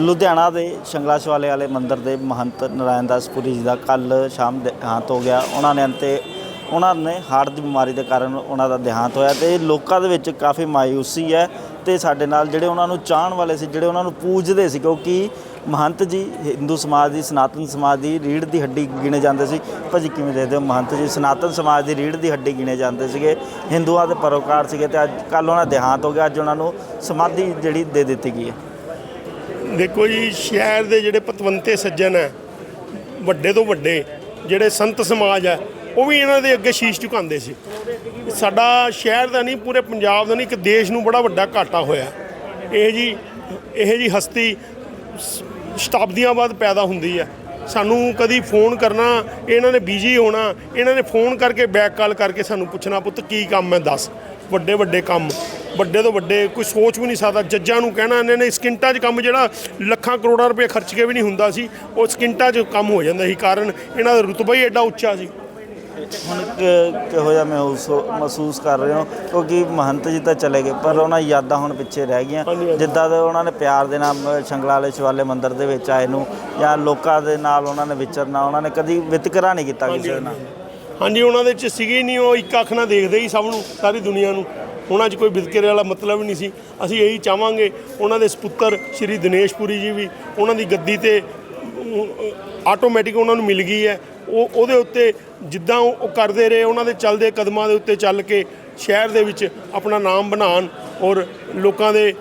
ਲੁਧਿਆਣਾ ਦੇ ਸ਼ੰਗਲਾ ਸ਼ਿਵਾਲੇ ਵਾਲੇ ਮੰਦਿਰ ਦੇ ਮਹੰਤ ਨਾਰਾਇਣ ਦਾਸ ਪੁਰੀ ਜੀ ਦਾ ਕੱਲ ਸ਼ਾਮ ਦੇਹਾਂਤ ਹੋ ਗਿਆ। ਉਹਨਾਂ ਨੇ ਅੰਤੇ, ਉਹਨਾਂ ਨੇ ਹਾਰਟ ਦੀ ਬਿਮਾਰੀ ਦੇ ਕਾਰਨ ਉਹਨਾਂ ਦਾ ਦੇਹਾਂਤ ਹੋਇਆ ਤੇ ਲੋਕਾਂ ਦੇ ਵਿੱਚ ਕਾਫੀ ਮਾਇੂਸੀ ਹੈ ਤੇ ਸਾਡੇ ਨਾਲ ਜਿਹੜੇ ਉਹਨਾਂ ਨੂੰ ਚਾਹਣ ਵਾਲੇ ਸੀ, ਜਿਹੜੇ ਉਹਨਾਂ ਨੂੰ ਪੂਜਦੇ ਸੀ, ਕਿਉਂਕਿ ਮਹੰਤ ਜੀ ਹਿੰਦੂ ਸਮਾਜ ਦੀ, ਸਨਾਤਨ ਸਮਾਜ ਦੀ ਰੀੜ ਦੀ ਹੱਡੀ ਗਿਣੇ ਜਾਂਦੇ ਸੀ। ਭਾਜੀ ਕਿਵੇਂ ਦੇਖਦੇ ਹੋ ਮਹੰਤ ਜੀ? ਸਨਾਤਨ ਸਮਾਜ ਦੀ ਰੀੜ ਦੀ ਹੱਡੀ ਗਿਣੇ ਜਾਂਦੇ ਸੀਗੇ। ਹਿੰਦੂਆਂ ਦੇ ਪਰੋਕਾਰ ਸੀਗੇ ਤੇ ਅੱਜ ਕੱਲ ਉਹਨਾਂ ਦਾ ਦੇਹਾਂਤ ਹੋ ਗਿਆ। ਅੱਜ ਉਹਨਾਂ ਨੂੰ ਸਮਾਧੀ ਜਿਹੜੀ ਦੇ ਦਿੱਤੀ ਗਈ ਹੈ। ਦੇਖੋ ਜੀ, ਸ਼ਹਿਰ ਦੇ ਜਿਹੜੇ ਪਤਵੰਤੇ ਸੱਜਣ ਹੈ, ਵੱਡੇ ਤੋਂ ਵੱਡੇ, ਜਿਹੜੇ ਸੰਤ ਸਮਾਜ ਹੈ, ਉਹ ਵੀ ਇਹਨਾਂ ਦੇ ਅੱਗੇ ਸ਼ੀਸ਼ ਝੁਕਾਉਂਦੇ ਸੀ। ਸਾਡਾ ਸ਼ਹਿਰ ਦਾ ਨਹੀਂ, ਪੂਰੇ ਪੰਜਾਬ ਦਾ ਨਹੀਂ, ਇੱਕ ਦੇਸ਼ ਨੂੰ ਬੜਾ ਵੱਡਾ ਘਾਟਾ ਹੋਇਆ। ਇਹ ਜੀ ਇਹ ਜੀ ਹਸਤੀ ਸ਼ਤਾਬਦੀਆਂ ਬਾਅਦ ਪੈਦਾ ਹੁੰਦੀ ਹੈ। ਸਾਨੂੰ ਕਦੀ ਫੋਨ ਕਰਨਾ, ਇਹਨਾਂ ਨੇ ਬਿਜ਼ੀ ਹੋਣਾ, ਇਹਨਾਂ ਨੇ ਫੋਨ ਕਰਕੇ ਬੈਕ ਕਾਲ ਕਰਕੇ ਸਾਨੂੰ ਪੁੱਛਣਾ, ਪੁੱਤ, ਕੀ ਕੰਮ ਹੈ? ਦੱਸ। ਵੱਡੇ ਵੱਡੇ ਕੰਮ ਵੱਡੇ ਤੋਂ ਵੱਡੇ ਕੋਈ ਸੋਚ ਵੀ ਨਹੀਂ ਸਕਦਾ। ਜੱਜਾਂ ਨੂੰ ਕਹਿਣਾ ਇਹਨਾਂ ਨੇ ਸਕਿੰਟਾਂ 'ਚ ਕੰਮ ਜਿਹੜਾ ਲੱਖਾਂ ਕਰੋੜਾਂ ਰੁਪਏ ਖਰਚ ਕੇ ਵੀ ਨਹੀਂ ਹੁੰਦਾ ਸੀ ਉਹ ਸਕਿੰਟਾਂ 'ਚ ਕੰਮ ਹੋ ਜਾਂਦਾ ਸੀ ਕਾਰਨ ਇਹਨਾਂ ਦਾ ਰੁਤਬਾ ਹੀ ਐਡਾ ਉੱਚਾ ਸੀ। ਹੁਣ ਕਿਹੋ ਜਿਹਾ ਮਹਿਸੂਸ ਮਹਿਸੂਸ ਕਰ ਰਹੇ ਹੋ? ਕਿਉਂਕਿ ਮਹੰਤ ਜੀ ਤਾਂ ਚਲੇ ਗਏ ਪਰ ਉਹਨਾਂ ਯਾਦਾਂ ਹੁਣ ਪਿੱਛੇ ਰਹਿ ਗਈਆਂ। ਜਿੱਦਾਂ ਦੇ ਉਹਨਾਂ ਨੇ ਪਿਆਰ ਦੇ ਨਾਲ ਸ਼ੰਗਲਾ ਵਾਲੇ ਸ਼ਿਵਾਲੇ ਮੰਦਿਰ ਦੇ ਵਿੱਚ ਆਏ ਨੂੰ ਜਾਂ ਲੋਕਾਂ ਦੇ ਨਾਲ ਉਹਨਾਂ ਨੇ ਵਿਚਰਨਾ ਉਹਨਾਂ ਨੇ ਕਦੀ ਵਿਤਕਰਾ ਨਹੀਂ ਕੀਤਾ ਕਿਸੇ ਨਾਲ। ਹਾਂਜੀ, ਉਹਨਾਂ ਦੇ ਚ ਸੀਗੀ ਨਹੀਂ, ਉਹ ਇੱਕ ਅੱਖ ਨਾਲ ਦੇਖਦੇ ਹੀ ਸਭ ਨੂੰ, ਸਾਰੀ ਦੁਨੀਆ ਨੂੰ। ਉਹਨਾਂ 'ਚ ਕੋਈ ਵਿਤਕਰੇ ਵਾਲਾ ਮਤਲਬ ਹੀ ਨਹੀਂ ਸੀ। ਅਸੀਂ ਇਹੀ ਚਾਹਾਂਗੇ, ਉਹਨਾਂ ਦੇ ਸਪੁੱਤਰ ਸ਼੍ਰੀ ਦਿਨੇਸ਼ ਪੁਰੀ ਜੀ ਵੀ, ਉਹਨਾਂ ਦੀ ਗੱਦੀ ਤੇ ਆਟੋਮੈਟਿਕ ਉਹਨਾਂ ਨੂੰ ਮਿਲ ਗਈ ਹੈ। ਉਹ, ਉਹਦੇ ਉੱਤੇ ਜਿੱਦਾਂ ਉਹ ਉਹ ਕਰਦੇ ਰਹੇ, ਉਹਨਾਂ ਦੇ ਚੱਲਦੇ ਕਦਮਾਂ ਦੇ ਉੱਤੇ ਚੱਲ ਕੇ ਸ਼ਹਿਰ ਦੇ ਵਿੱਚ ਆਪਣਾ ਨਾਮ ਬਣਾਉਣ ਔਰ ਲੋਕਾਂ ਦੇ,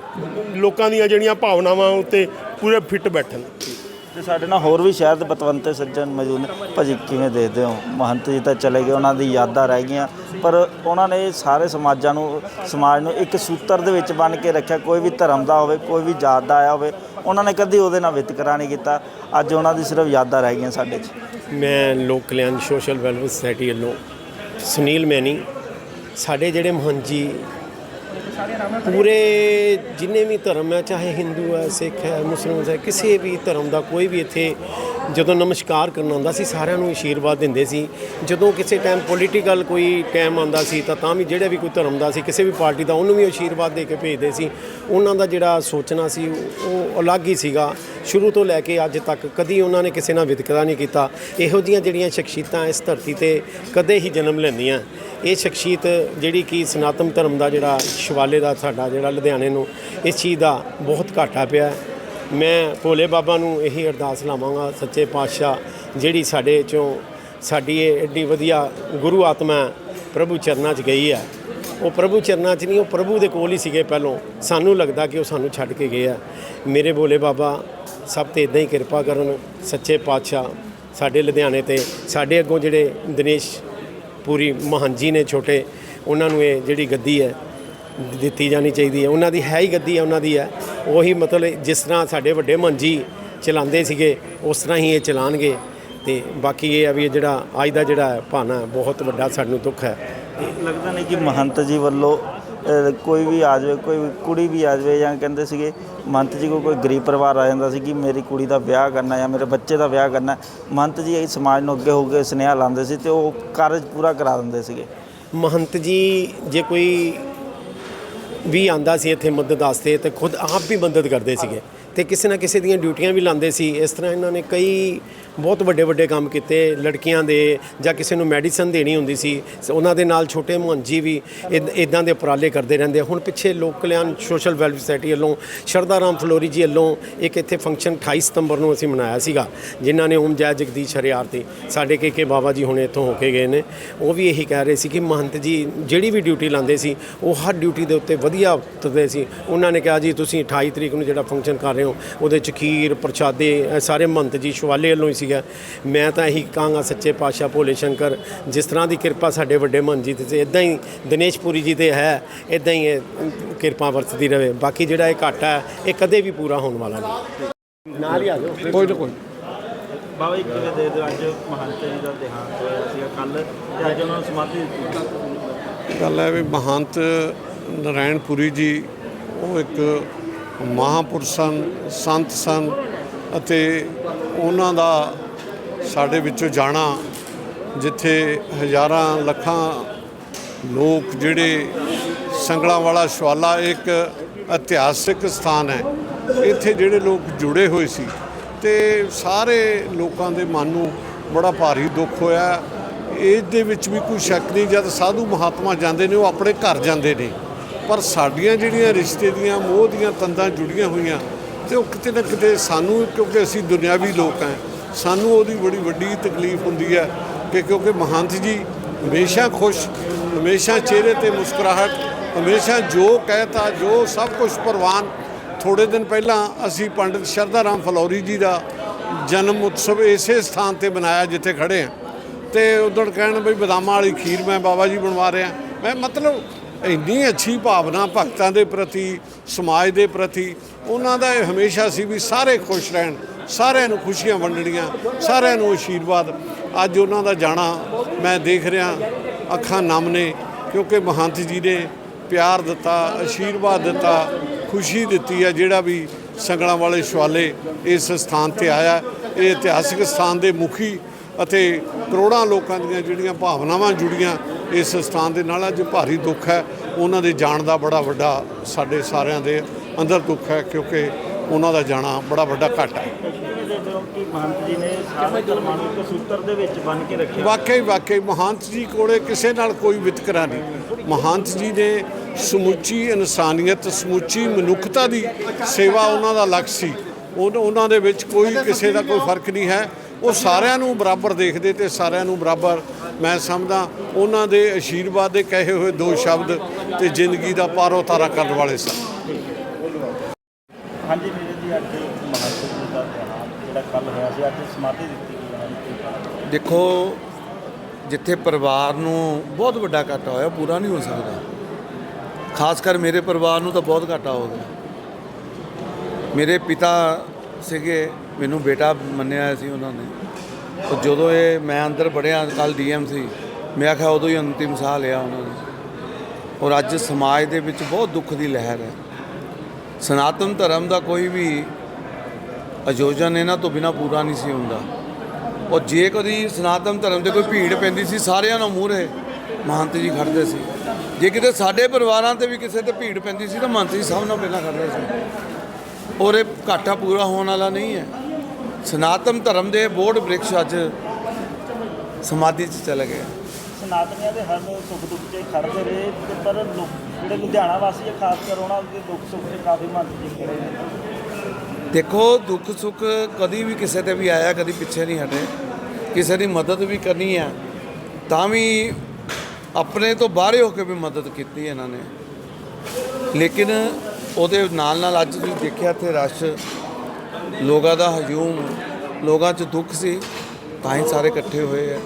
ਲੋਕਾਂ ਦੀਆਂ ਜਿਹੜੀਆਂ ਭਾਵਨਾਵਾਂ ਉੱਤੇ ਪੂਰੇ ਫਿੱਟ ਬੈਠਣ। ਤੇ ਸਾਡੇ ਨਾਲ ਹੋਰ ਵੀ ਸ਼ਹਿਰ ਦੇ ਪਤਵੰਤੇ ਸੱਜਣ ਮੌਜੂਦ ਨੇ। ਭਾਜੀ, ਕਿਵੇਂ ਦੇਖਦੇ ਹੋ? ਮਹੰਤ ਜੀ ਤਾਂ ਚਲੇ ਗਏ, ਉਹਨਾਂ ਦੀ ਯਾਦਾਂ ਰਹਿ ਗਈਆਂ, ਪਰ ਉਹਨਾਂ ਨੇ ਸਾਰੇ ਸਮਾਜਾਂ ਨੂੰ, ਸਮਾਜ ਨੂੰ ਇੱਕ ਸੂਤਰ ਦੇ ਵਿੱਚ ਬੰਨ ਕੇ ਰੱਖਿਆ, ਕੋਈ ਵੀ ਧਰਮ ਦਾ ਹੋਵੇ, ਕੋਈ ਵੀ ਜਾਤ ਦਾ ਆਇਆ ਹੋਵੇ, ਉਹਨਾਂ ਨੇ ਕਦੀ ਉਹਦੇ ਨਾਲ ਵਿਤਕਰਾ ਨਹੀਂ ਕੀਤਾ। ਅੱਜ ਉਹਨਾਂ ਦੀ ਸਿਰਫ ਯਾਦਾਂ ਰਹਿ ਗਈਆਂ ਸਾਡੇ 'ਚ। ਮੈਂ ਲੋਕ ਕਲਿਆਣ ਸੋਸ਼ਲ ਵੈਲਫੇਅਰ ਸੁਸਾਇਟੀ ਵੱਲੋਂ ਸੁਨੀਲ ਮੈਨੀ, ਸਾਡੇ ਜਿਹੜੇ ਮਹੰਤ ਜੀ ਪੂਰੇ ਜਿੰਨੇ ਵੀ ਧਰਮ ਹੈ, ਚਾਹੇ ਹਿੰਦੂ ਹੈ, ਸਿੱਖ ਹੈ, ਮੁਸਲਮਾਨ ਹੈ, ਕਿਸੇ ਵੀ ਧਰਮ ਦਾ ਕੋਈ ਵੀ ਇੱਥੇ ਜਦੋਂ ਨਮਸਕਾਰ ਕਰਨ ਆਉਂਦਾ ਸੀ, ਸਾਰਿਆਂ ਨੂੰ ਆਸ਼ੀਰਵਾਦ ਦਿੰਦੇ ਸੀ। ਜਦੋਂ ਕਿਸੇ ਟਾਈਮ ਪੋਲੀਟੀਕਲ ਕੋਈ ਟਾਈਮ ਆਉਂਦਾ ਸੀ, ਤਾਂ ਤਾਂ ਵੀ ਜਿਹੜੇ ਵੀ ਕੋਈ ਧਰਮ ਦਾ ਸੀ, ਕਿਸੇ ਵੀ ਪਾਰਟੀ ਦਾ, ਉਹਨੂੰ ਵੀ ਆਸ਼ੀਰਵਾਦ ਦੇ ਕੇ ਭੇਜਦੇ ਸੀ। ਉਹਨਾਂ ਦਾ ਜਿਹੜਾ ਸੋਚਣਾ ਸੀ ਉਹ ਅਲੱਗ ਹੀ ਸੀਗਾ। ਸ਼ੁਰੂ ਤੋਂ ਲੈ ਕੇ ਅੱਜ ਤੱਕ ਕਦੀ ਉਹਨਾਂ ਨੇ ਕਿਸੇ ਨਾਲ ਵਿਤਕਰਾ ਨਹੀਂ ਕੀਤਾ। ਇਹੋ ਜੀਆਂ ਜਿਹੜੀਆਂ ਸ਼ਖਸੀਅਤਾਂ ਇਸ ਧਰਤੀ ਤੇ ਕਦੇ ਹੀ ਜਨਮ ਲੈਂਦੀਆਂ। ਇਹ ਸ਼ਖਸੀਅਤ ਜਿਹੜੀ ਕਿ ਸਨਾਤਨ ਧਰਮ ਦਾ ਜਿਹੜਾ ਸ਼ਿਵਾਲੇ ਦਾ ਸਾਡਾ ਜਿਹੜਾ ਲੁਧਿਆਣੇ ਨੂੰ ਇਸ ਚੀਜ਼ ਦਾ ਬਹੁਤ ਘਾਟਾ ਪਿਆ ਮੈਂ ਭੋਲੇ ਬਾਬਾ ਨੂੰ ਇਹੀ ਅਰਦਾਸ ਲਾਵਾਂਗਾ, ਸੱਚੇ ਪਾਤਸ਼ਾਹ, ਜਿਹੜੀ ਸਾਡੇ ਚੋਂ ਸਾਡੀ ਇਹ ਐਡੀ ਵਧੀਆ ਗੁਰੂ ਆਤਮਾ ਪ੍ਰਭੂ ਚਰਨਾਂ 'ਚ ਗਈ ਹੈ। ਉਹ ਪ੍ਰਭੂ ਚਰਨਾਂ 'ਚ ਨਹੀਂ, ਉਹ ਪ੍ਰਭੂ ਦੇ ਕੋਲ ਹੀ ਸੀਗੇ ਪਹਿਲੋਂ। ਸਾਨੂੰ ਲੱਗਦਾ ਕਿ ਉਹ ਸਾਨੂੰ ਛੱਡ ਕੇ ਗਏ ਆ। ਮੇਰੇ ਭੋਲੇ ਬਾਬਾ ਸਭ ਤੇ ਇਦਾਂ ਹੀ ਕਿਰਪਾ ਕਰਨ ਸੱਚੇ ਪਾਤਸ਼ਾਹ ਸਾਡੇ ਲੁਧਿਆਣੇ ਤੇ। ਸਾਡੇ ਅੱਗੋਂ ਜਿਹੜੇ ਦਿਨੇਸ਼ ਪੂਰੀ ਮਹਾਂਜੀ ਨੇ ਛੋਟੇ, ਉਹਨਾਂ ਨੂੰ ਇਹ ਜਿਹੜੀ ਗੱਦੀ ਹੈ ਦਿੱਤੀ ਜਾਣੀ ਚਾਹੀਦੀ ਹੈ। ਉਹਨਾਂ ਦੀ ਹੈ ਹੀ ਗੱਦੀ ਹੈ, ਉਹਨਾਂ ਦੀ ਹੈ। ਉਹੀ ਮਤਲਬ ਜਿਸ ਤਰ੍ਹਾਂ ਸਾਡੇ ਵੱਡੇ ਮੰਜੀ ਚਲਾਉਂਦੇ ਸੀਗੇ, ਉਸ ਤਰ੍ਹਾਂ ਹੀ ਇਹ ਚਲਾਣਗੇ। ਤੇ ਬਾਕੀ ਇਹ ਆ ਵੀ ਇਹ ਜਿਹੜਾ, ਅੱਜ ਦਾ ਜਿਹੜਾ ਭਾਣਾ ਬਹੁਤ ਵੱਡਾ ਸਾਨੂੰ ਦੁੱਖ ਹੈ। ਲੱਗਦਾ ਨਹੀਂ ਕਿ ਮਹੰਤ ਜੀ ਵੱਲੋਂ ਅ, ਕੋਈ ਵੀ ਆ ਜਾਵੇ ਕੋਈ ਵੀ ਕੁੜੀ ਵੀ ਆ ਜਾਵੇ ਜਾਂ ਕਹਿੰਦੇ ਸੀਗੇ ਮੰਤ ਜੀ ਕੋਲ ਕੋਈ ਗਰੀਬ ਪਰਿਵਾਰ ਆ ਜਾਂਦਾ ਸੀ ਕਿ ਮੇਰੀ ਕੁੜੀ ਦਾ ਵਿਆਹ ਕਰਨਾ ਜਾਂ ਮੇਰੇ ਬੱਚੇ ਦਾ ਵਿਆਹ ਕਰਨਾ ਮੰਤ ਜੀ ਇਹ ਸਮਾਜ ਨੂੰ ਅੱਗੇ ਹੋ ਕੇ ਸੁਨੇਹਾ ਲਾਉਂਦੇ ਸੀ ਤੇ ਉਹ ਕਾਰਜ ਪੂਰਾ ਕਰਾ ਦਿੰਦੇ ਸੀਗੇ। ਮਹੰਤ ਜੀ ਜੇ ਕੋਈ ਵੀ ਆਂਦਾ ਸੀ ਇੱਥੇ ਮਦਦ ਵਾਸਤੇ ਤੇ ਖੁਦ ਆਪ ਵੀ ਮਦਦ ਕਰਦੇ ਸੀਗੇ ਤੇ ਕਿਸੇ ਨਾ ਕਿਸੇ ਦੀਆਂ ਡਿਊਟੀਆਂ ਵੀ ਲਾਉਂਦੇ ਸੀ ਇਸ ਤਰ੍ਹਾਂ ਇਹਨਾਂ ਨੇ ਕਈ ਬਹੁਤ ਵੱਡੇ ਵੱਡੇ ਕੰਮ ਕੀਤੇ, ਲੜਕੀਆਂ ਦੇ ਜਾਂ ਕਿਸੇ ਨੂੰ ਮੈਡੀਸਨ ਦੇਣੀ ਹੁੰਦੀ ਸੀ, ਸ- ਉਹਨਾਂ ਦੇ ਨਾਲ ਛੋਟੇ ਮੁਹੰਜੀ ਵੀ ਇਦਾਂ ਦੇ ਉਪਰਾਲੇ ਕਰਦੇ ਰਹਿੰਦੇ ਹੁਣ ਪਿੱਛੇ ਲੋਕ ਕਲਿਆਣ ਸੋਸ਼ਲ ਵੈਲਫੇਅਰ ਸੁਸਾਇਟੀ ਵੱਲੋਂ ਸ਼ਰਦਾ ਰਾਮ ਫਲੋਰੀ ਜੀ ਵੱਲੋਂ ਇੱਕ ਇੱਥੇ ਫੰਕਸ਼ਨ 28 ਸਤੰਬਰ ਨੂੰ ਅਸੀਂ ਮਨਾਇਆ ਸੀਗਾ, ਜਿਨ੍ਹਾਂ ਨੇ ਓਮ ਜੈ ਜਗਦੀਸ਼ ਹਰਿਆਰ ਤੇ ਸਾਡੇ ਕੇ ਕੇ ਬਾਬਾ ਜੀ ਹੁਣੇ ਇੱਥੋਂ ਹੋ ਕੇ ਗਏ ਨੇ। ਉਹ ਵੀ ਇਹੀ ਕਹਿ ਰਹੇ ਸੀ ਕਿ ਮਹੰਤ ਜੀ ਜਿਹੜੀ ਵੀ ਡਿਊਟੀ ਲਾਉਂਦੇ ਸੀ, ਉਹ ਹਰ ਡਿਊਟੀ ਦੇ ਉੱਤੇ ਵਧੀਆ ਉਤਰਦੇ ਸੀ। ਉਹਨਾਂ ਨੇ ਕਿਹਾ ਜੀ, ਤੁਸੀਂ 28 ਤਰੀਕ ਨੂੰ ਜਿਹੜਾ ਫੰਕਸ਼ਨ ਕਰ ਰਹੇ ਹੋ, ਉਹਦੇ ਚ ਖੀਰ, ਪ੍ਰਸ਼ਾਦੇ ਸਾਰੇ ਮਹੰਤ ਜੀ ਸ਼ਿਵਾਲੇ ਵੱਲੋਂ ਹੀ ਸੀ ਸੀਗਾ ਮੈਂ ਤਾਂ ਇਹੀ ਕਹਾਂਗਾ ਸੱਚੇ ਪਾਤਸ਼ਾਹ ਭੋਲੇ ਸ਼ੰਕਰ ਜਿਸ ਤਰ੍ਹਾਂ ਦੀ ਕਿਰਪਾ ਸਾਡੇ ਵੱਡੇ ਮਹੰਤ ਜੀ ਤੇ ਇਦਾਂ ਹੀ ਦਿਨੇਸ਼ ਪੁਰੀ ਜੀ ਤੇ ਹੈ ਇਦਾਂ ਹੀ ਇਹ ਕਿਰਪਾ ਵਰਤਦੀ ਰਹੇ ਬਾਕੀ ਜਿਹੜਾ ਇਹ ਘਾਟਾ ਹੈ ਇਹ ਕਦੇ ਵੀ ਪੂਰਾ ਹੋਣ ਵਾਲਾ ਨਹੀਂ। ਨਾਲ ਹੀ ਆ ਜਾਓ। ਕੋਈ ਨਾ ਕੋਈ। ਬਾਬਾ ਜੀ ਕਿਵੇਂ ਦੇ ਦਿਓ ਅੱਜ ਮਹੰਤ ਜੀ ਦਾ ਦੇਹਾਂਤ ਹੋਇਆ ਸੀਗਾ ਕੱਲ ਤੇ ਅੱਜ ਉਹਨਾਂ ਨੂੰ ਸਮਾਧੀ ਦਿੱਤੀ। ਗੱਲ ਹੈ ਵੀ ਮਹੰਤ ਨਰਾਇਣਪੁਰੀ ਜੀ ਉਹ ਇੱਕ ਮਹਾਪੁਰਸ਼ ਸਨ ਸੰਤ ਸਨ ਅਤੇ ਉਹਨਾਂ ਦਾ ਸਾਡੇ ਵਿੱਚੋਂ ਜਾਣਾ, ਜਿੱਥੇ ਹਜ਼ਾਰਾਂ ਲੱਖਾਂ ਲੋਕ ਜਿਹੜੇ ਸੰਗਲਾਂ ਵਾਲਾ ਸ਼ਵਾਲਾ ਇੱਕ ਇਤਿਹਾਸਿਕ ਸਥਾਨ ਹੈ, ਇੱਥੇ ਜਿਹੜੇ ਲੋਕ ਜੁੜੇ ਹੋਏ ਸੀ ਤੇ ਸਾਰੇ ਲੋਕਾਂ ਦੇ ਮਨ ਨੂੰ ਬੜਾ ਭਾਰੀ ਦੁੱਖ ਹੋਇਆ। ਇਸ ਦੇ ਵਿੱਚ ਵੀ ਕੋਈ ਸ਼ੱਕ ਨਹੀਂ, ਜਦ ਸਾਧੂ ਮਹਾਤਮਾ ਜਾਂਦੇ ਨੇ, ਉਹ ਆਪਣੇ ਘਰ ਜਾਂਦੇ ਨੇ। ਪਰ ਸਾਡੀਆਂ ਜਿਹੜੀਆਂ ਰਿਸ਼ਤੇ ਦੀਆਂ, ਮੋਹ ਦੀਆਂ ਤੰਦਾਂ ਜੁੜੀਆਂ ਹੋਈਆਂ ਤੇ ਉਹ ਕਿਤੇ ਨਾ ਕਿਤੇ ਸਾਨੂੰ, ਕਿਉਂਕਿ ਅਸੀਂ ਦੁਨਿਆਵੀ ਲੋਕ ਹਾਂ, ਸਾਨੂੰ ਉਹਦੀ ਬੜੀ ਵੱਡੀ ਤਕਲੀਫ ਹੁੰਦੀ ਹੈ ਕਿ ਕਿਉਂਕਿ ਮਹੰਤ ਜੀ ਹਮੇਸ਼ਾ ਖੁਸ਼, ਹਮੇਸ਼ਾ ਚਿਹਰੇ ਤੇ ਮੁਸਕਰਾਹਟ, ਹਮੇਸ਼ਾ ਜੋ ਕਹਿਤਾ, ਜੋ ਸਭ ਕੁਝ ਪ੍ਰਵਾਨ। ਥੋੜੇ ਦਿਨ ਪਹਿਲਾਂ ਅਸੀਂ ਪੰਡਿਤ ਸ਼ਰਧਾ ਰਾਮ ਫਲੌਰੀ ਜੀ ਦਾ ਜਨਮ ਉਤਸਵ ਇਸੇ ਸਥਾਨ ਤੇ ਮਨਾਇਆ ਜਿੱਥੇ ਖੜੇ ਹਾਂ। ਤੇ ਉਦੋਂ ਕਹਿਣ ਬਈ ਬਦਾਮਾਂ ਵਾਲੀ ਖੀਰ ਮੈਂ ਬਾਬਾ ਜੀ ਬਣਵਾ ਰਿਹਾ। ਮੈਂ ਮਤਲਬ ਇੰਨੀ ਅੱਛੀ ਭਾਵਨਾ ਭਗਤਾਂ ਦੇ ਪ੍ਰਤੀ, ਸਮਾਜ ਦੇ ਪ੍ਰਤੀ, ਉਹਨਾਂ ਦਾ ਇਹ ਹਮੇਸ਼ਾ ਸੀ ਵੀ ਸਾਰੇ ਖੁਸ਼ ਰਹਿਣ, ਸਾਰਿਆਂ ਨੂੰ ਖੁਸ਼ੀਆਂ ਵੰਡਣੀਆਂ, ਸਾਰਿਆਂ ਨੂੰ ਆਸ਼ੀਰਵਾਦ ਅੱਜ ਉਹਨਾਂ ਦਾ ਜਾਣਾ ਮੈਂ ਦੇਖ ਰਿਹਾ, ਅੱਖਾਂ ਨਮ ਨੇ ਕਿਉਂਕਿ ਮਹੰਤ ਜੀ ਨੇ ਪਿਆਰ ਦਿੱਤਾ ਆਸ਼ੀਰਵਾਦ ਦਿੱਤਾ, ਖੁਸ਼ੀ ਦਿੱਤੀ ਹੈ ਜਿਹੜਾ ਵੀ ਸੰਗਲਾਂ ਵਾਲੇ ਸ਼ਵਾਲੇ ਇਸ ਸਥਾਨ ਤੇ ਆਇਆ। ਇਹ ਇਤਿਹਾਸਿਕ ਸਥਾਨ ਦੇ ਮੁਖੀ ਅਤੇ ਕਰੋੜਾਂ ਲੋਕਾਂ ਦੀਆਂ ਜਿਹੜੀਆਂ ਭਾਵਨਾਵਾਂ ਜੁੜੀਆਂ ਇਸ ਸਥਾਨ ਦੇ ਨਾਲ, ਅੱਜ ਭਾਰੀ ਦੁੱਖ ਹੈ। ਉਹਨਾਂ ਦੇ ਜਾਣ ਦਾ ਬੜਾ ਵੱਡਾ ਸਾਡੇ ਸਾਰਿਆਂ ਦੇ ਅੰਦਰ ਦੁੱਖ ਹੈ, ਕਿਉਂਕਿ ਉਹਨਾਂ ਦਾ ਜਾਣਾ ਬੜਾ ਵੱਡਾ ਘਾਟਾ ਹੈ। ਮਹੰਤ ਜੀ ਨੇ ਸਾਰੇ ਧਰਮਾਂ ਨੂੰ ਇੱਕ ਦੇ ਵਿੱਚ ਬੰਨ ਕੇ ਰੱਖਿਆ ਵਾਕਈ ਵਾਕਈ ਮਹੰਤ ਜੀ ਕੋਲੇ ਕਿਸੇ ਨਾਲ ਕੋਈ ਵਿਤਕਰਾ ਨਹੀਂ। ਮਹੰਤ ਜੀ ਨੇ ਸਮੁੱਚੀ ਇਨਸਾਨੀਅਤ, ਸਮੁੱਚੀ ਮਨੁੱਖਤਾ ਦੀ ਸੇਵਾ ਉਹਨਾਂ ਦਾ ਲਕਸ਼ ਸੀ। ਉਹ- ਉਹਨਾਂ ਦੇ ਵਿੱਚ ਕੋਈ ਕਿਸੇ ਦਾ ਕੋਈ ਫ਼ਰਕ ਨਹੀਂ ਹੈ। ਉਹ ਸਾਰਿਆਂ ਨੂੰ ਬਰਾਬਰ ਦੇਖਦੇ ਤੇ ਸਾਰਿਆਂ ਨੂੰ ਬਰਾਬਰ ਮੈਂ ਸਮਝਦਾ ਉਹਨਾਂ ਦੇ ਆਸ਼ੀਰਵਾਦ ਦੇ ਕਹੇ ਹੋਏ ਦੋ ਸ਼ਬਦ ਤੇ ਜ਼ਿੰਦਗੀ ਦਾ ਪਾਰੋ ਤਾਰਾ ਕਰਨ ਵਾਲੇ ਸਨ। ਹਾਂਜੀ ਮੇਰੇ ਜੀ ਅੱਜ ਮਹੰਤ ਜੀ ਦਾ ਦੇਹਾਂਤ ਜਿਹੜਾ ਕੱਲ ਹੋਇਆ ਸੀ ਅੱਜ ਸਮਾਧੀ ਦਿੱਤੀ ਗਈ ਉਹਨਾਂ ਨੂੰ ਦੇਖੋ ਜਿੱਥੇ ਪਰਿਵਾਰ ਨੂੰ ਬਹੁਤ ਵੱਡਾ ਘਾਟਾ ਹੋਇਆ ਪੂਰਾ ਨਹੀਂ ਹੋ ਸਕਦਾ। ਖਾਸ ਕਰ ਮੇਰੇ ਪਰਿਵਾਰ ਨੂੰ ਤਾਂ ਬਹੁਤ ਘਾਟਾ ਹੋ ਗਿਆ। ਮੇਰੇ ਪਿਤਾ ਸੀਗੇ ਮੈਨੂੰ ਬੇਟਾ ਮੰਨਿਆ ਸੀ ਉਹਨਾਂ ਨੇ। ਤੇ ਜਦੋਂ ਇਹ ਮੈਂ ਅੰਦਰ ਵੜਿਆ ਕੱਲ ਡੀਐਮ ਸੀ, ਮੈਂ ਆਖਿਆ ਉਦੋਂ ਹੀ ਅੰਤਿਮ ਸਾਹ ਲਿਆ ਉਹਨਾਂ ਨੇ। ਔਰ ਅੱਜ ਸਮਾਜ ਦੇ ਵਿੱਚ ਬਹੁਤ ਦੁੱਖ ਦੀ ਲਹਿਰ ਹੈ। ਸਨਾਤਨ ਧਰਮ ਦਾ ਕੋਈ ਵੀ ਆਯੋਜਨ ਇਹਨਾਂ ਤੋਂ ਬਿਨਾ ਪੂਰਾ ਨਹੀਂ ਸੀ ਹੁੰਦਾ। ਔਰ ਜੇ ਕਦੀ ਸਨਾਤਨ ਧਰਮ ਤੇ ਕੋਈ ਭੀੜ ਪੈਂਦੀ ਸੀ, ਸਾਰਿਆਂ ਨੂੰ ਮੂਹਰੇ ਮਹੰਤ ਜੀ ਖੜਦੇ ਸੀ। ਜੇ ਕਿਤੇ ਸਾਡੇ ਪਰਿਵਾਰਾਂ ਤੇ ਵੀ ਕਿਸੇ ਤੇ ਭੀੜ ਪੈਂਦੀ ਸੀ, ਤਾਂ ਮਹੰਤ ਜੀ ਸਭ ਨਾਲ ਪਹਿਲਾਂ ਖੜਦੇ ਸੀ। ਔਰ ਇਹ ਘਾਟਾ ਪੂਰਾ ਹੋਣ ਵਾਲਾ ਨਹੀਂ ਹੈ। ਸਨਾਤਨ ਧਰਮ ਦੇ ਬੋਰਡ ਬ੍ਰਿਕਸ਼ ਅੱਜ ਸਮਾਧੀ 'ਚ ਚਲੇ ਗਏ। ਸਨਾਤਨੀਆਂ ਦੇ ਹਰ ਸੁੱਖ ਦੁੱਖ 'ਚ ਖੜਦੇ ਰਹੇ ਤੇ ਪਰ ਲੋਕ ਜਿਹੜੇ ਲੁਧਿਆਣਾ ਵਾਸੀ ਆ ਖਾਸ ਕਰ ਉਹਨਾਂ ਦੇ ਦੁੱਖ ਸੁੱਖ 'ਚ ਕਾਫੀ ਮਹੰਤ ਜੀ ਖੜੇ ਨੇ। ਦੇਖੋ ਦੁੱਖ ਸੁੱਖ ਕਦੀ ਵੀ ਕਿਸੇ ਤੇ ਵੀ ਆਇਆ ਕਦੀ ਪਿੱਛੇ ਨਹੀਂ ਹਟੇ। ਕਿਸੇ ਦੀ ਮਦਦ ਵੀ ਕਰਨੀ ਹੈ ਤਾਂ ਵੀ ਆਪਣੇ ਤੋਂ ਬਾਹਰੇ ਹੋ ਕੇ ਵੀ ਮਦਦ ਕੀਤੀ ਇਹਨਾਂ ਨੇ। ਲੇਕਿਨ ਉਹਦੇ ਨਾਲ ਨਾਲ ਅੱਜ ਤੁਸੀਂ ਦੇਖਿਆ ਇੱਥੇ ਰਸ਼ ਲੋਕਾਂ ਦਾ ਹਜੂਮ, ਲੋਕਾਂ 'ਚ ਦੁੱਖ ਸੀ, ਤਾਂ ਹੀ ਸਾਰੇ ਇਕੱਠੇ ਹੋਏ ਆ।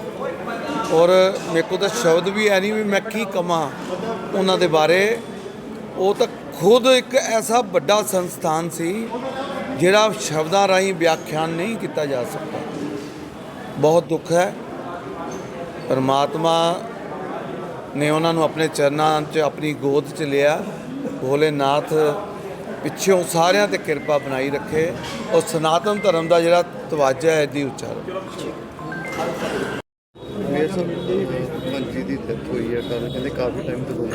ਔਰ ਮੇਰੇ ਕੋਲ ਤਾਂ ਸ਼ਬਦ ਵੀ ਹੈ ਨਹੀਂ ਵੀ ਮੈਂ ਕੀ ਕਮਾਂ ਉਹਨਾਂ ਦੇ ਬਾਰੇ। ਉਹ ਤਾਂ ਖੁਦ ਇੱਕ ਐਸਾ ਵੱਡਾ ਸੰਸਥਾਨ ਸੀ, ਜਿਹੜਾ ਸ਼ਬਦਾਂ ਰਾਹੀਂ ਵਿਆਖਿਆਨ ਨਹੀਂ ਕੀਤਾ ਜਾ ਸਕਦਾ। ਬਹੁਤ ਦੁੱਖ ਹੈ। ਪਰਮਾਤਮਾ ਨੇ ਉਹਨਾਂ ਨੂੰ ਆਪਣੇ ਚਰਨਾਂ 'ਚ, ਆਪਣੀ ਗੋਦ 'ਚ ਲਿਆ। ਭੋਲੇਨਾਥ ਪਿੱਛੋਂ ਸਾਰਿਆਂ ਤੇ ਕਿਰਪਾ ਬਣਾਈ ਰੱਖੇ। ਔਰ ਸਨਾਤਨ ਧਰਮ ਦਾ ਜਿਹੜਾ ਤਵਾਜਾ ਹੈ ਦੀ ਉੱਚਾ ਰੱਖੇ ਮੇਰ ਸਾਹਿਬ ਮੰਜੀ ਦੀ ਡੈਥ ਹੋਈ ਹੈ ਕੱਲ ਕਹਿੰਦੇ ਕਾਫੀ ਟਾਈਮ ਤੋਂ ਗੁੰਮ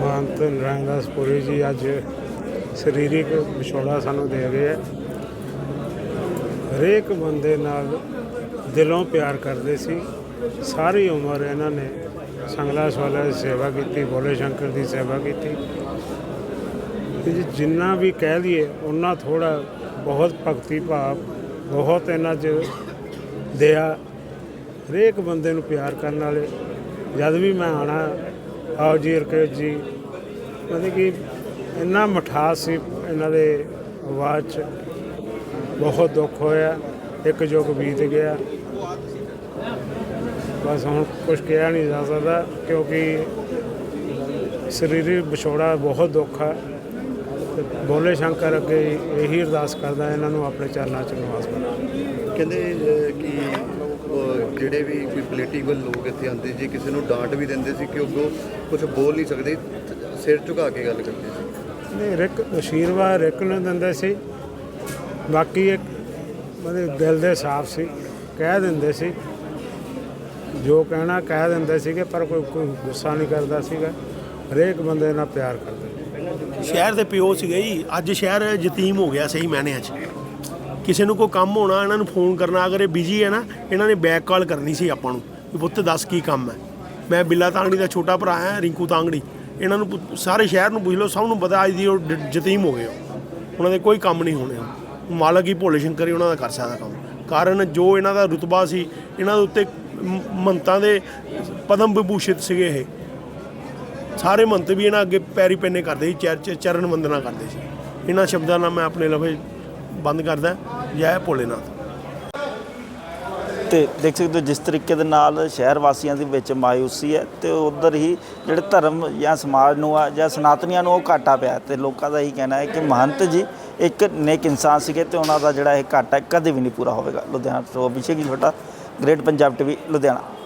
ਮਹੰਤ ਨਰਾਇਣਦਾਸ ਪੁਰੀ ਜੀ ਅੱਜ ਸਰੀਰਿਕ ਵਿਛੋੜਾ ਸਾਨੂੰ ਦੇ ਗਏ ਹੈ। ਹਰੇਕ ਬੰਦੇ ਨਾਲ ਦਿਲੋਂ ਪਿਆਰ ਕਰਦੇ ਸੀ। ਸਾਰੀ ਉਮਰ ਇਹਨਾਂ ਨੇ ਸੰਗਲਾਸ ਵਾਲਿਆਂ ਦੀ ਸੇਵਾ ਕੀਤੀ ਭੋਲੇ ਸ਼ੰਕਰ ਦੀ ਸੇਵਾ ਕੀਤੀ। ਤੇ ਜੀ ਜਿੰਨਾ ਵੀ ਕਹਿ ਲਈਏ, ਉਹਨਾਂ ਥੋੜਾ ਬਹੁਤ ਭਗਤੀ ਭਾਵ, ਬਹੁਤ ਇਹਨਾਂ 'ਚ ਦਇਆ, ਹਰੇਕ ਬੰਦੇ ਨੂੰ ਪਿਆਰ ਕਰਨ ਵਾਲੇ। ਜਦ ਵੀ ਮੈਂ ਆਣਾ ਆਓ ਜੀ ਰਕੇਸ਼ ਜੀ। ਮਤਲਬ ਕਿ ਇੰਨਾ ਮਠਾਸ ਸੀ ਇਹਨਾਂ ਦੇ ਆਵਾਜ਼ 'ਚ। ਬਹੁਤ ਦੁੱਖ ਹੋਇਆ, ਇੱਕ ਯੁੱਗ ਬੀਤ ਗਿਆ। ਬਸ ਹੁਣ ਕੁਝ ਕਿਹਾ ਨਹੀਂ ਜਾ ਸਕਦਾ, ਕਿਉਂਕਿ ਸਰੀਰਕ ਵਿਛੋੜਾ ਬਹੁਤ ਦੁੱਖ ਹੈ ਬੋਲੇ ਸ਼ੰਕਰ ਅੱਗੇ ਇਹੀ ਅਰਦਾਸ ਕਰਦਾ ਇਹਨਾਂ ਨੂੰ ਆਪਣੇ ਚਰਨਾਂ 'ਚ ਨਿਵਾਸ ਬਣਾ। ਕਹਿੰਦੇ ਅਹ, ਕਿ ਅਹ, ਜਿਹੜੇ ਵੀ ਕੋਈ ਪੋਲੀਟੀਕਲ ਲੋਕ ਇੱਥੇ ਆਉਂਦੇ ਜੇ ਕਿਸੇ ਨੂੰ ਡਾਂਟ ਵੀ ਦਿੰਦੇ ਸੀ ਕਿ ਉਹ ਕੁਝ ਬੋਲ ਨਹੀਂ ਸਕਦੇ ਸਿਰ ਝੁਕਾ ਕੇ ਗੱਲ ਕਰਦੇ ਸੀ। ਨਹੀਂ ਰਿਕ ਆਸ਼ੀਰਵਾਦ ਰਿਕ ਨੂੰ ਦਿੰਦੇ ਸੀ। ਬਾਕੀ ਇੱਕ ਮਤਲਬ ਦਿਲ ਦੇ ਸਾਫ਼ ਸੀ ਕਹਿ ਦਿੰਦੇ ਸੀ। ਜੋ ਕਹਿਣਾ ਕਹਿ ਦਿੰਦੇ ਸੀਗੇ ਪਰ ਕੋਈ ਕੋਈ ਗੁੱਸਾ ਨਹੀਂ ਕਰਦਾ ਸੀਗਾ। ਹਰੇਕ ਬੰਦੇ ਨਾਲ ਪਿਆਰ ਕਰਦੇ ਸ਼ਹਿਰ ਦੇ ਪਿਓ ਸੀਗੇ ਜੀ, ਅੱਜ ਸ਼ਹਿਰ ਯਤੀਮ ਹੋ ਗਿਆ ਸਹੀ ਮਾਇਨਿਆਂ 'ਚ ਕਿਸੇ ਨੂੰ ਕੋਈ ਕੰਮ ਹੋਣਾ, ਇਹਨਾਂ ਨੂੰ ਫੋਨ ਕਰਨਾ, ਅਗਰ ਇਹ ਬਿਜ਼ੀ ਹੈ ਨਾ, ਇਹਨਾਂ ਨੇ ਬੈਕ ਕਾਲ ਕਰਨੀ ਸੀ ਆਪਾਂ ਨੂੰ, ਵੀ ਪੁੱਤ ਦੱਸ ਕੀ ਕੰਮ ਹੈ। ਮੈਂ ਬਿੱਲਾ ਤਾਂਗੜੀ ਦਾ ਛੋਟਾ ਭਰਾ ਹਾਂ, ਰਿੰਕੂ ਤਾਂਗੜੀ। ਇਹਨਾਂ ਨੂੰ ਪੁ- ਸਾਰੇ ਸ਼ਹਿਰ ਨੂੰ ਪੁੱਛ ਲਓ, ਸਭ ਨੂੰ ਪਤਾ ਅੱਜ ਦੀ ਉਹ ਡ- ਯਤੀਮ ਹੋ ਗਏ ਉਹ। ਉਹਨਾਂ ਦੇ ਕੋਈ ਕੰਮ ਨਹੀਂ ਹੋਣੇ ਮਾਲਕ ਹੀ ਭੋਲੇ ਸ਼ੰਕਰ ਹੀ ਉਹਨਾਂ ਦਾ ਕਰ ਸਕਦਾ ਕੰਮ। ਕਾਰਨ ਜੋ ਇਹਨਾਂ ਦਾ ਰੁਤਬਾ ਸੀ, ਇਹਨਾਂ ਦੇ ਉੱਤੇ ਮੰਤਾਂ ਦੇ ਪਦਮ ਵਿਭੂਸ਼ਿਤ ਸੀਗੇ ਇਹ। ਸਾਰੇ ਮੰਤ ਵੀ ਇਹਨਾਂ ਅੱਗੇ ਪੈਰੀ ਪੈਨੇ ਕਰਦੇ ਸੀ ਚਰ- ਚ- ਚਰਨ ਵੰਦਨਾ ਕਰਦੇ ਸੀ। ਇਹਨਾਂ ਸ਼ਬਦਾਂ ਨਾਲ ਮੈਂ ਆਪਣੇ ਲਫ਼ਜ਼ ਬੰਦ ਕਰਦਾ, ਜੈ ਭੋਲੇਨਾਥ। ਤੇ ਦੇਖ ਸਕਦੇ ਹੋ, ਜਿਸ ਤਰੀਕੇ ਦੇ ਨਾਲ ਸ਼ਹਿਰ ਵਾਸੀਆਂ ਦੇ ਵਿੱਚ ਮਾਇੂਸੀ ਹੈ ਤੇ ਉਧਰ ਹੀ ਜਿਹੜੇ ਧਰਮ ਜਾਂ ਸਮਾਜ ਨੂੰ ਆ, ਜਾਂ ਸਨਾਤਨੀਆਂ ਨੂੰ ਉਹ ਘਾਟਾ ਪਿਆ ਤੇ ਲੋਕਾਂ ਦਾ ਹੀ ਕਹਿਣਾ ਹੈ ਕਿ ਮਹੰਤ ਜੀ ਇੱਕ ਨੇਕ ਇਨਸਾਨ ਸੀਗੇ ਤੇ ਉਹਨਾਂ ਦਾ ਜਿਹੜਾ ਇਹ ਘਾਟਾ ਕਦੇ ਵੀ ਨਹੀਂ ਪੂਰਾ ਹੋਵੇਗਾ। ਲੁਧਿਆਣਾ ਤੋਂ ਅਭਿਸ਼ੇਕ ਜੀ ਛੋਟਾ ਗ੍ਰੇਟ ਪੰਜਾਬ ਟੀਵੀ ਲੁਧਿਆਣਾ।